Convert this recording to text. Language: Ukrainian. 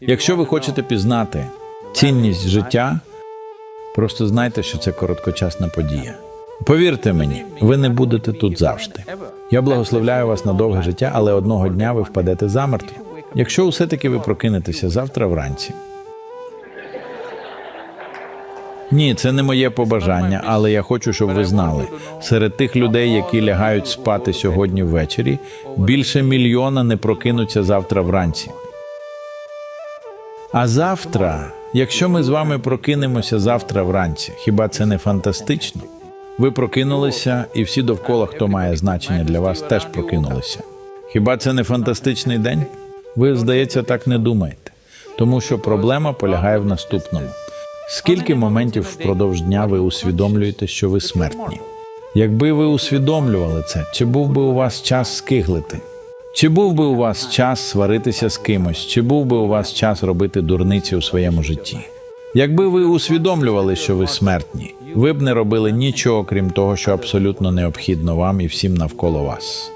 Якщо ви хочете пізнати цінність життя, просто знайте, що це короткочасна подія. Повірте мені, ви не будете тут завжди. Я благословляю вас на довге життя, але одного дня ви впадете замертво. Якщо усе-таки ви прокинетеся завтра вранці. Ні, це не моє побажання, але я хочу, щоб ви знали. Серед тих людей, які лягають спати сьогодні ввечері, більше мільйона не прокинуться завтра вранці. А завтра, якщо ми з вами прокинемося завтра вранці, хіба це не фантастично? Ви прокинулися, і всі довкола, хто має значення для вас, теж прокинулися. Хіба це не фантастичний день? Ви, здається, так не думаєте, тому що проблема полягає в наступному. Скільки моментів впродовж дня ви усвідомлюєте, що ви смертні? Якби ви усвідомлювали це, чи був би у вас час скиглити? Чи був би у вас час сваритися з кимось, чи був би у вас час робити дурниці у своєму житті? Якби ви усвідомлювали, що ви смертні, ви б не робили нічого, крім того, що абсолютно необхідно вам і всім навколо вас.